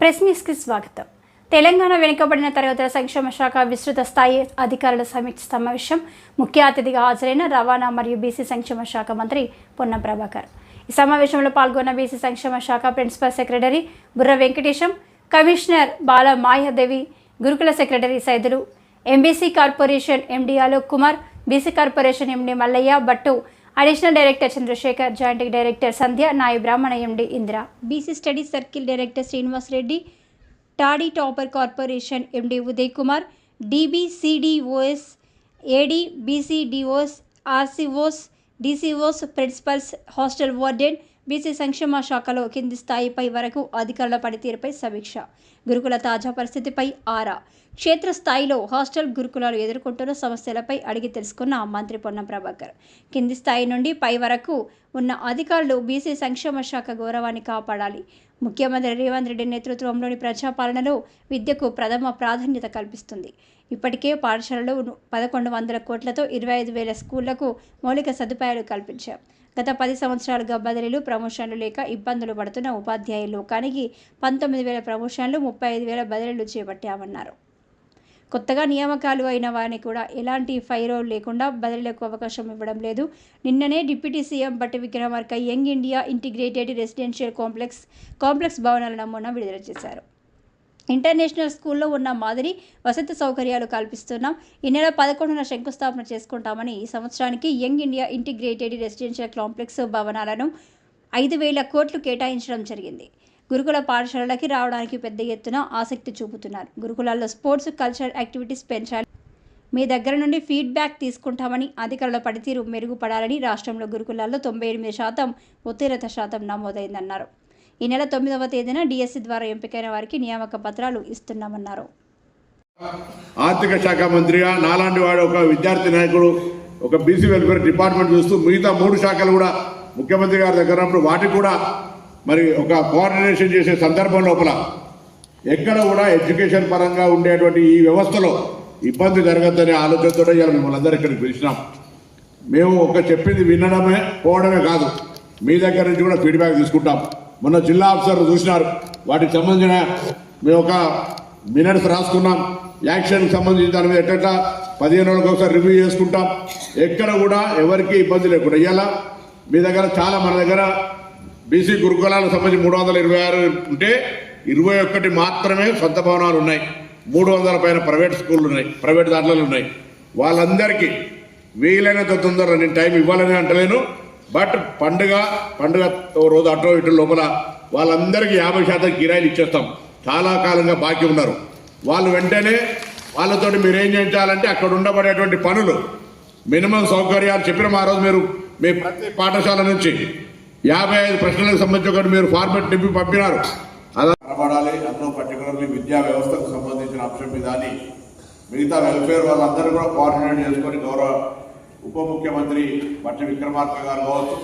Press న్యూస్కి స్వాగతం తెలంగాణ వెనుకబడిన తరగతుల సంక్షేమ శాఖ విస్తృత స్థాయి అధికారుల సమీక్ష సమావేశం ముఖ్య అతిథిగా హాజరైన రవాణా మరియు బీసీ సంక్షేమ శాఖ మంత్రి పొన్న ప్రభాకర్. ఈ సమావేశంలో పాల్గొన్న బీసీ సంక్షేమ శాఖ ప్రిన్సిపల్ సెక్రటరీ బుర్ర Venkatesham commissioner Bala Mayadevi Gurukula secretary Saidulu MBC corporation MD Alok Kumar BC corporation MD Mallaiah Bhattu additional director Chandrasekhar joint director Sandhya Nayi Brahmana MD Indira. BC study circle director Srinivas Reddy toddy tapper corporation MD Uday Kumar DBCDOs AD BCDOs RCOs DCOs principals hostel warden BC సంక్షేమ శాఖలో కింది స్థాయిపై వరకు అధికారుల పనితీరుపై సమీక్ష. గురుకుల తాజా పరిస్థితిపై ఆరా. క్షేత్రస్థాయిలో హాస్టల్ గురుకులాలు ఎదుర్కొంటున్న సమస్యలపై అడిగి తెలుసుకున్న మంత్రి పొన్నం ప్రభాకర్. కింది స్థాయి నుండి పై వరకు ఉన్న అధికారులు బీసీ సంక్షేమ శాఖ గౌరవాన్ని కాపాడాలి. ముఖ్యమంత్రి రేవంత్ రెడ్డి నేతృత్వంలోని ప్రజాపాలనలో విద్యకు ప్రథమ ప్రాధాన్యత కల్పిస్తుంది. ఇప్పటికే పాఠశాలలో పదకొండు వందల కోట్లతో ఇరవై ఐదు వేల స్కూళ్ళకు మౌలిక సదుపాయాలు కల్పించాం. గత పది సంవత్సరాలుగా బదిలీలు ప్రమోషన్లు లేక ఇబ్బందులు పడుతున్న ఉపాధ్యాయ లోకానికి పంతొమ్మిది వేల ప్రమోషన్లు ముప్పై ఐదు వేల బదిలీలు చేపట్టామన్నారు. కొత్తగా నియామకాలు అయిన వారిని కూడా ఎలాంటి ఫైరో లేకుండా బదిలీలకు అవకాశం ఇవ్వడం లేదు. నిన్ననే deputy CM Bhatti Vikramarka young India integrated residential complex complex భవనాల నమూనా విడుదల చేశారు. ఇంటర్నేషనల్ స్కూల్లో ఉన్న మాదిరి వసతి సౌకర్యాలు కల్పిస్తున్నాం. ఈ నెల పదకొండున శంకుస్థాపన చేసుకుంటామని ఈ సంవత్సరానికి young India integrated residential complex భవనాలను ఐదు వేల కోట్లు కేటాయించడం జరిగింది. గురుకుల పాఠశాలలకి రావడానికి పెద్ద ఎత్తున ఆసక్తి చూపుతున్నారు. గురుకులాల్లో స్పోర్ట్స్ కల్చరల్ యాక్టివిటీస్ పెంచాలి. మీ దగ్గర నుండి ఫీడ్బ్యాక్ తీసుకుంటామని అధికారుల పనితీరు మెరుగుపడాలని రాష్ట్రంలో గురుకులాల్లో తొంభై ఎనిమిది శాతం ఉత్తీర్ణత శాతం నమోదైందన్నారు. ఈ నెల తొమ్మిదవ తేదీన డిఎస్సి ద్వారా ఎంపికైన వారికి నియామక పత్రాలు ఇస్తున్నామన్నారు. ఆర్థిక శాఖ మంత్రిగా నాలాంటి వాడు ఒక విద్యార్థి నాయకుడు ఒక బీసీ వెల్ఫేర్ డిపార్ట్మెంట్ చూస్తూ మిగతా మూడు శాఖలు కూడా ముఖ్యమంత్రి గారి దగ్గర ఉన్నప్పుడు వాటికి కూడా మరి ఒక కోఆర్డినేషన్ చేసే సందర్భం లోపల ఎక్కడ కూడా ఎడ్యుకేషన్ పరంగా ఉండేటువంటి ఈ వ్యవస్థలో ఇబ్బంది జరగద్దనే ఆలోచనతో ఇలా మిమ్మల్ని అందరూ ఇక్కడికి పిలిచినాం. మేము ఒక చెప్పింది వినడమే పోవడమే కాదు. మీ దగ్గర నుంచి కూడా ఫీడ్బ్యాక్ తీసుకుంటాం. మొన్న జిల్లా ఆఫీసర్ చూసినారు. వాటికి సంబంధించిన మేము ఒక మినిట్స్ రాసుకున్నాం. యాక్షన్కి సంబంధించిన దాని మీద ఎట్ట పదిహేను రోజులకు ఒకసారి రివ్యూ చేసుకుంటాం. ఎక్కడ కూడా ఎవరికి ఇబ్బంది లేకుండా. ఇవాళ మీ దగ్గర చాలా మన దగ్గర బీసీ గురుకులాలకు సంబంధించి మూడు వందల ఇరవై ఆరు ఉంటే ఇరవై ఒక్కటి మాత్రమే సొంత భవనాలు ఉన్నాయి. మూడు వందల పైన ప్రైవేట్ స్కూళ్ళు ఉన్నాయి ప్రైవేట్ దాంట్లో ఉన్నాయి. వాళ్ళందరికీ వీలైనంత తొందరగా నేను టైం ఇవ్వాలని అంటలేను. బట్ పండుగ పండుగ ఓ రోజు అటో ఇటు లోపల వాళ్ళందరికీ యాభై శాతం కిరాయిలు ఇచ్చేస్తాం. చాలా కాలంగా బాకీ ఉన్నారు. వాళ్ళు వెంటనే వాళ్ళతో మీరు ఏం చేయించాలంటే అక్కడ ఉండబడేటువంటి పనులు మినిమం సౌకర్యాలు చెప్పిన ఆ రోజు మీరు మీ ప్రతి పాఠశాల నుంచి యాభై ఐదు ప్రశ్నలకు సంబంధించి ఒకటి మీరు ఫార్మెట్ నింపి పంపినారు. అలా కనబడాలి. అందులో పర్టికులర్లీ విద్యా వ్యవస్థకు సంబంధించిన అంశం మీద అని మిగతా వెల్ఫేర్ వాళ్ళందరూ కూడా కోఆర్డినేట్ చేసుకొని గౌరవ ఉప ముఖ్యమంత్రి బట్టి విక్రమార్క గారు కావచ్చు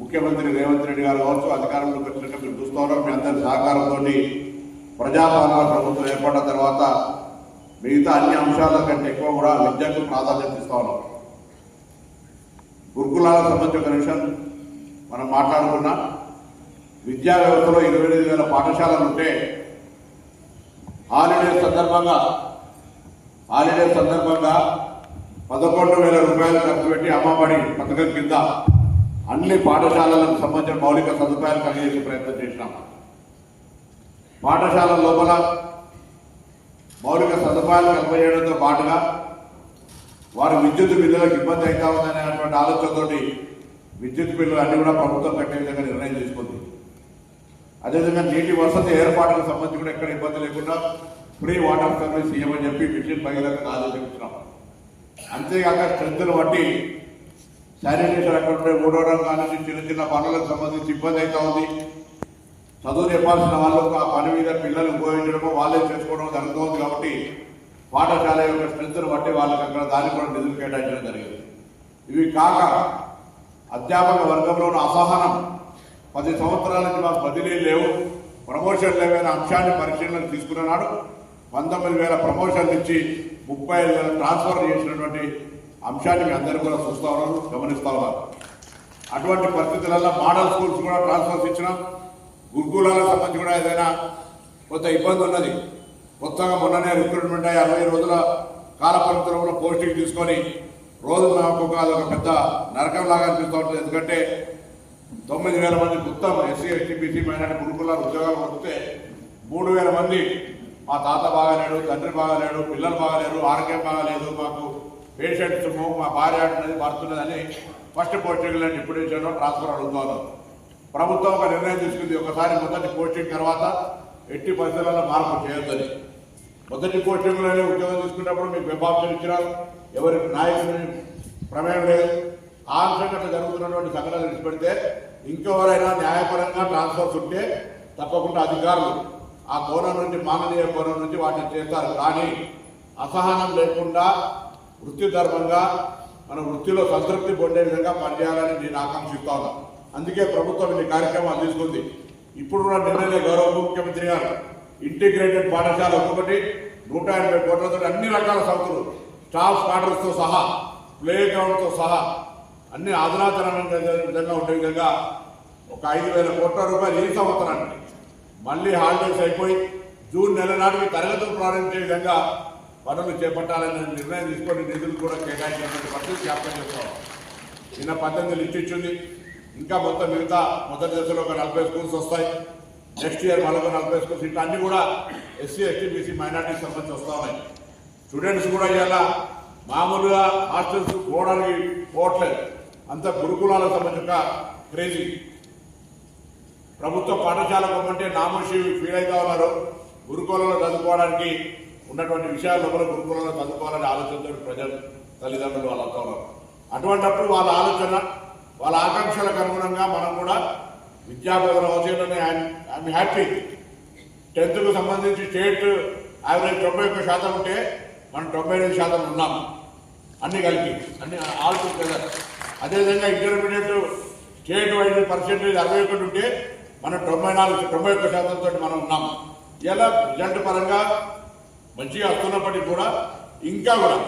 ముఖ్యమంత్రి రేవంత్ రెడ్డి గారు కావచ్చు అధికారంలోకి వచ్చినట్టు మీరు చూస్తూ ఉన్నారు. మీ అందరి సహకారంతో ప్రజాపాలన ప్రభుత్వం ఏర్పడిన తర్వాత మిగతా అన్ని అంశాల కంటే ఎక్కువ కూడా విద్యకు ప్రాధాన్యత ఇస్తా ఉన్నాం గురుకులాలకు సంబంధించిన ఒక విషయం మనం మాట్లాడుకున్నా విద్యా వ్యవస్థలో ఇరవై ఎనిమిది వేల పాఠశాలలు ఉంటే హాలిడే సందర్భంగా హాలిడే సందర్భంగా పదకొండు వేల రూపాయలు ఖర్చు పెట్టి అమ్మబడి పథకం కింద అన్ని పాఠశాలలకు సంబంధించిన మౌలిక సదుపాయాలు కలిగేసే ప్రయత్నం చేసినాం. పాఠశాల లోపల మౌలిక సదుపాయాలు కల్పజేయడంతో పాటుగా వారి విద్యుత్ బిల్లులకు ఇబ్బంది అవుతా ఉందనేటువంటి ఆలోచనతోటి విద్యుత్ బిల్లులు అన్ని కూడా ప్రభుత్వం కట్టే విధంగా నిర్ణయం తీసుకుంది. అదేవిధంగా నీటి వసతి ఏర్పాటుకు సంబంధించి కూడా ఎక్కడ ఇబ్బంది లేకుండా ఫ్రీ వాటర్ సర్వీస్ ఇవ్వమని చెప్పి మిషన్ భగీరథకు ఆదేశించినాం అంతేకాక స్ట్రెంత్ను బట్టి శానిటేషన్ అక్కడ ఉండే కానీ చిన్న చిన్న పనులకు సంబంధించి ఇబ్బంది అవుతా ఉంది. చదువు చెప్పాల్సిన వాళ్ళకు ఆ పని మీద పిల్లలు ఉపయోగించడమో వాళ్ళే చేసుకోవడం జరుగుతుంది కాబట్టి పాఠశాల యొక్క స్ట్రెంత్ను బట్టి వాళ్ళకి అక్కడ దాన్ని కూడా నిధులు కేటాయించడం జరిగింది. ఇవి కాక అధ్యాపక వర్గంలో అసహనం. పది సంవత్సరాల నుంచి మాకు బదిలీ లేవు. ప్రమోషన్ లేవైన అంశాన్ని పరిశీలనకు తీసుకున్నాడు పంతొమ్మిది వేల ప్రమోషన్లు ఇచ్చి ముప్పై ఐదు వేల ట్రాన్స్ఫర్ చేసినటువంటి అంశాన్ని మీ అందరూ కూడా చూస్తా ఉన్నారు గమనిస్తా ఉన్నారు. అటువంటి పరిస్థితులలో మోడల్ స్కూల్స్ కూడా ట్రాన్స్ఫర్స్ ఇచ్చినాం. గురుకులాలకు సంబంధించి కూడా ఏదైనా కొంత ఇబ్బంది ఉన్నది. కొత్తగా మొన్ననే రిక్రూట్మెంట్ అయ్యి అరవై రోజుల కాల పోస్టింగ్ తీసుకొని రోజు నాకు ఒక పెద్ద నరకం లాగా అనిపిస్తూ ఉంటుంది. ఎందుకంటే తొమ్మిది వేల మంది మొత్తం ఎస్సీ ఎస్టీ బీసీ మైనార్టీ గురుకులాలు ఉద్యోగాలు వస్తే మూడు వేల మంది మా తాత బాగాలేడు తండ్రి బాగాలేడు పిల్లలు బాగాలేరు ఆరోగ్యం బాగాలేదు మాకు పేషెంట్స్ మా భార్య అంటున్నది పడుతున్నదని ఫస్ట్ పోస్టింగ్ డిప్యూటేషన్లో ట్రాన్స్ఫర్ అడుగుతాను ప్రభుత్వం ఒక నిర్ణయం తీసుకుంది. ఒకసారి మొదటి పోస్టింగ్ తర్వాత ఎట్టి పరిస్థితులలో మార్పు చేయొద్దని. మొదటి పోస్టింగ్లోనే ఉద్యోగం తీసుకున్నప్పుడు మీకు వెబ్ ఆప్షన్ ఇచ్చినారు. ఎవరి నాయకుడిని ప్రమేయం లేదు. ఆ అంశంగా జరుగుతున్నటువంటి సంఘటనలు విడిచిపెడితే ఇంకెవరైనా న్యాయపరంగా ట్రాన్స్ఫర్స్ ఉంటే తప్పకుండా అధికారులు ఆ కోణం నుంచి మానవీయ కోణం నుంచి వాటిని చేస్తారు. కానీ అసహనం లేకుండా వృత్తి ధర్మంగా మన వృత్తిలో సంతృప్తి పొందే విధంగా పనిచేయాలని నేను ఆకాంక్షిస్తా అందుకే ప్రభుత్వం ఈ కార్యక్రమాలు తీసుకుంది. ఇప్పుడు కూడా నిన్ననే గౌరవ ముఖ్యమంత్రి గారు ఇంటిగ్రేటెడ్ పాఠశాల ఒక్కొక్కటి నూట ఎనభై కోట్లతో అన్ని రకాల సంస్థలు స్టాఫ్ క్వార్టర్స్తో సహా ప్లే గ్రౌండ్తో సహా అన్ని ఆధునాతనమైన విధంగా ఉండే విధంగా ఒక ఐదు వేల కోట్ల రూపాయలు ఈ సంవత్సరానికి. మళ్ళీ హాలిడేస్ అయిపోయి జూన్ నెల నాటికి తరగతులు ప్రారంభించే విధంగా పనులు చేపట్టాలని నిర్ణయం తీసుకొని నిధులు కూడా కేటాయించినటువంటి పరిస్థితి జ్ఞాపకం చేసుకోవాలి. నిన్న పద్దెనిమిది లిస్ట్ ఇచ్చింది. ఇంకా మొత్తం మిగతా మొదటి దశలో ఒక నలభై స్కూల్స్ వస్తాయి. నెక్స్ట్ ఇయర్ మరొక నలభై స్కూల్స్. ఇట్లా అన్నీ కూడా ఎస్సీ ఎస్టీ బీసీ మైనార్టీకి సంబంధించి వస్తూ ఉన్నాయి. స్టూడెంట్స్ కూడా ఇలా మామూలుగా హాస్టల్స్ పోవడానికి పోవట్లేదు. అంత గురుకులాలకు సంబంధించి క్రేజీ. ప్రభుత్వ పాఠశాలకు అంటే నామోషి ఫీల్ అవుతా ఉన్నారు. గురుకులంలో చదువుకోవడానికి ఉన్నటువంటి విషయాల లోపల గురుకులంలో చదువుకోవాలని ఆలోచనతో ప్రజలు తల్లిదండ్రులు వాళ్ళు అవుతా ఉన్నారు. అటువంటప్పుడు వాళ్ళ ఆలోచన వాళ్ళ ఆకాంక్షలకు అనుగుణంగా మనం కూడా విద్యాబోధన అవసరం ఐఎమ్ హ్యాపీ. టెన్త్కు సంబంధించి స్టేట్ యావరేజ్ తొంభై ఒక్క శాతం ఉంటే మనం తొంభై ఐదు శాతం ఉన్నాం. అన్ని కలిపి అన్ని ఆల్ టుగెదర్ అదేవిధంగా ఇంటర్మీడియట్ స్టేట్ వైజ్ పర్సెంటేజ్ అరవై ఒకటి ఉంటే మనం తొంభై నాలుగు తొంభై ఒక్క శాతంతో మనం ఉన్నాం. ఇలా రిజల్ట్ పరంగా మంచిగా వస్తున్నప్పటికీ కూడా ఇంకా కూడా